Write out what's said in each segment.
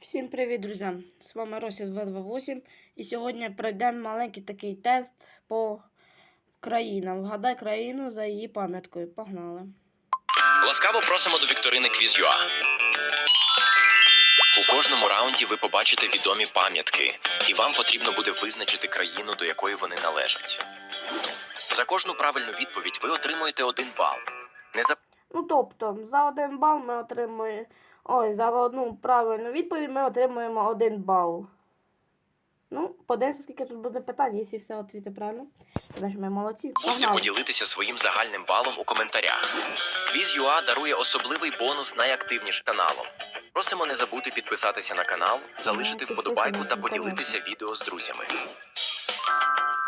Всім привіт, друзі! З вами Рося 228 і сьогодні пройдемо маленький такий тест по країнам. Вгадай країну за її пам'яткою. Погнали. Ласкаво просимо до вікторини Quiz.ua. У кожному раунді ви побачите відомі пам'ятки, і вам потрібно буде визначити країну, до якої вони належать. За кожну правильну відповідь ви отримуєте один бал. Не за Ну тобто, за один бал ми отримуємо. Ой, за одну правильну відповідь ми отримуємо один бал. Ну, подивимося, скільки тут буде питань, якщо все відповісти правильно. Значить, ми молодці. можете Погнали. поділитися своїм загальним балом у коментарях. Quiz.ua дарує особливий бонус найактивнішим каналом. Просимо не забути підписатися на канал, залишити Ну, вподобайку та поділитися відео з друзями.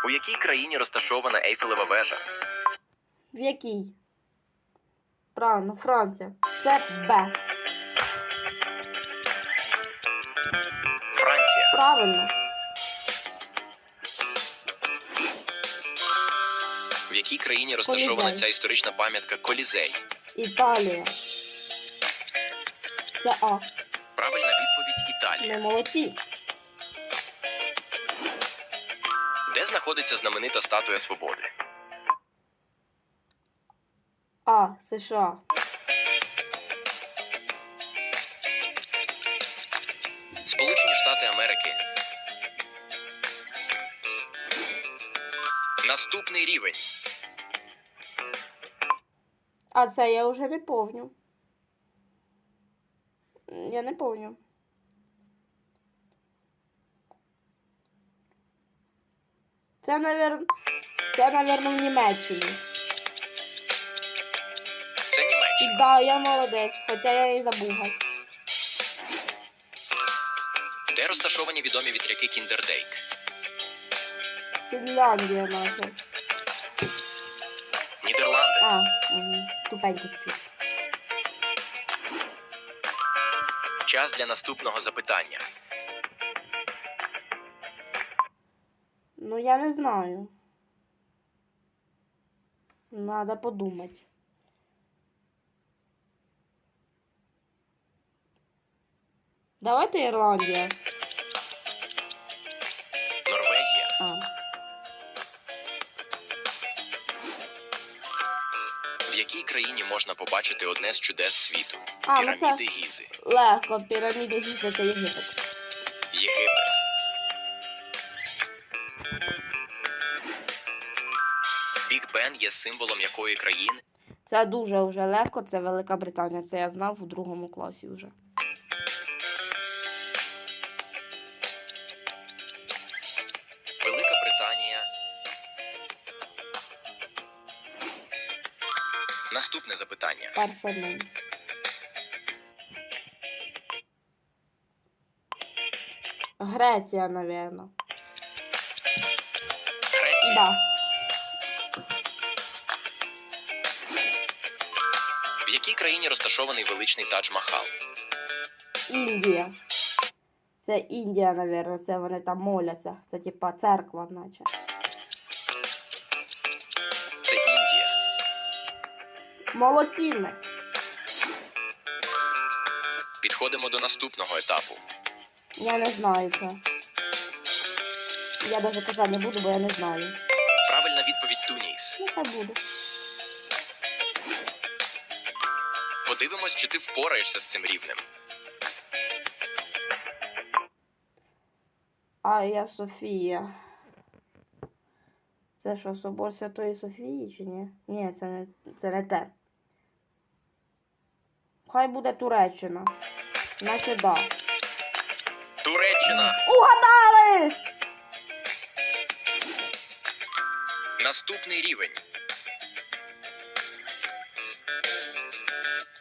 У якій країні розташована Ейфелева вежа? В якій? Правильно, Франція. Це Б. Франція. Правильно. В якій країні розташована Колізей. ця історична пам'ятка Колізей? Італія. Це А. Правильна відповідь Італія. Ми молодці. Де знаходиться знаменита статуя свободи? А. США. Наступний рівень. А це я вже не помню. Я не помню. Це, навірно, це, навірно, в Німеччині. Це Німеччина. Да, я молодець, хоча я і забув. геть. Де розташовані відомі вітряки Кіндердейк? Фінляндія наша. Нідерланди. А, угу. тупенький чуть. Час для наступного запитання. Ну, я не знаю. Надо подумать. Давайте Ірландія. В якій країні можна побачити одне з чудес світу? А, ну це- Піраміди Гізи. легко, піраміди Гіза це Єгипет. Єгипет. Біг Бен є символом якої країни? Це дуже вже легко, це Велика Британія. Це я знав у другому класі вже. Наступне запитання. Парфенон. Греція, напевно. Греція. Да. В якій країні розташований величний Тадж-Махал? Індія. Це Індія, напевно, це вони там моляться. Це типа церква, наче. Молодці ми. Підходимо до наступного етапу. Я не знаю це. Я навіть казати не буду, бо я не знаю. Правильна відповідь Туніс. Ну, хай буде. Подивимось, чи ти впораєшся з цим рівнем. Айя Софія. Це що, собор Святої Софії чи ні? Ні, це не, це не те. Хай буде Туреччина. Наче да. Туреччина. Угадали! Наступний рівень.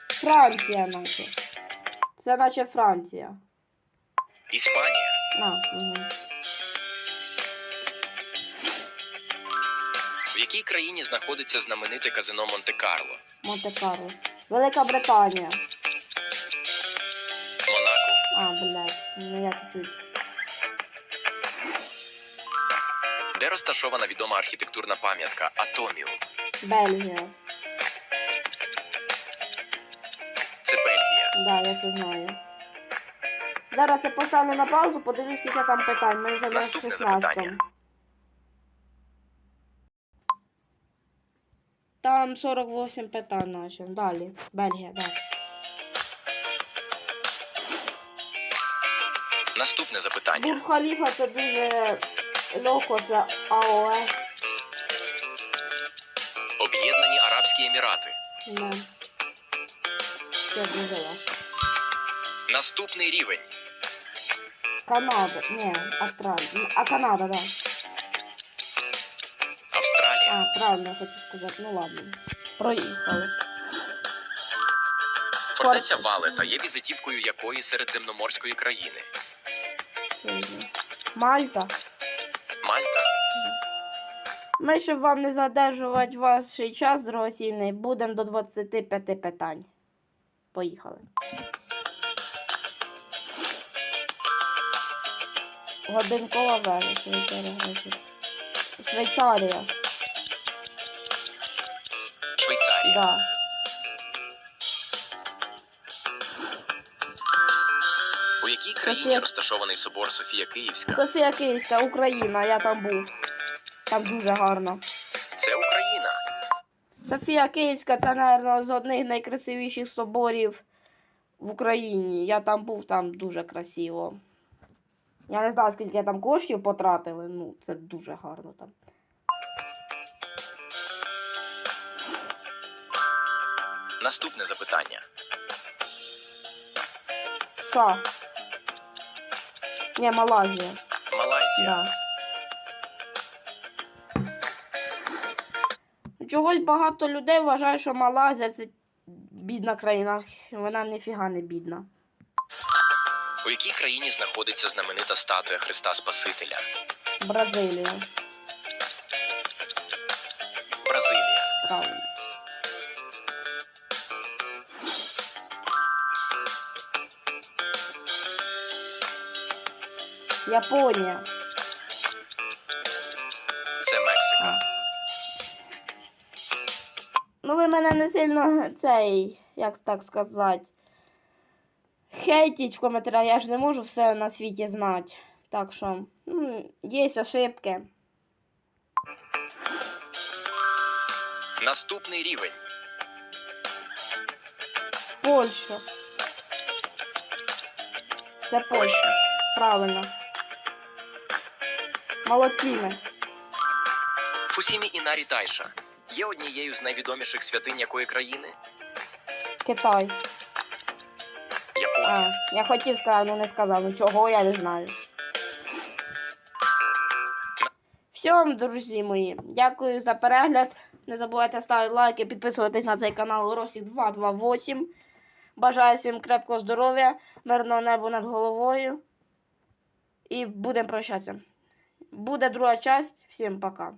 Франція наче. Це наче Франція. Іспанія. А, угу. В якій країні знаходиться знамените казино Монте-Карло? Монте-Карло. Велика Британія. Монако. А, блядь. Ну я чуть-чуть. Де розташована відома архітектурна пам'ятка Атоміум? Бельгія. Це Бельгія. Да, я це знаю. Зараз я поставлю на паузу, подивлюсь, скільки там питань. Ми вже на Наступне 16. запитання. Там 48 питань наче. Далі. Бельгія, далі. Наступне запитання. Бурж Халіфа це дуже легко, це АОЕ. Об'єднані Арабські Емірати. Не. Це дуже легко. Наступний рівень. Канада. Ні, Австралія. А Канада, да. А, правильно я хочу сказати. Ну ладно. Проїхали. Фортеця Валета є візитівкою якої середземноморської країни. Мальта. Мальта. Ми, щоб вам не задержувати ваш час дорогоцінний, будемо до 25 питань. Поїхали. Годинкова вежа, Швейцарія. Швейцарія, да. У якій країні Софія. розташований собор Софія Київська? Софія Київська, Україна, я там був. Там дуже гарно. Це Україна. Софія Київська це, мабуть, з одних найкрасивіших соборів в Україні. Я там був, там дуже красиво. Я не знаю, скільки там коштів потратили, ну це дуже гарно там. Наступне запитання. США. Ні, Малайзія. Малайзія. Да. Чогось багато людей вважають, що Малайзія це бідна країна. Вона ніфіга не бідна. У якій країні знаходиться знаменита статуя Христа Спасителя? Бразилія. Бразилія. Правильно. Японія. Це Мексика. Ну, ви мене не сильно цей, як так сказати. Хейтіть в коментарях, я ж не можу все на світі знати. Так що, м, є ошибки. Наступний рівень. Польща. Це. Польща. Правильно. Молодці. Фусімі Інарі Тайша є однією з найвідоміших святинь якої країни? Китай. Японія. А, я хотів сказати, ну не сказав. Ну чого я не знаю. Все, вам, друзі мої. Дякую за перегляд. Не забувайте ставити лайки, підписуватись на цей канал Росік 228. Бажаю всім крепкого здоров'я, мирного неба над головою. І будемо прощатися. Буде друга часть. Всім пока.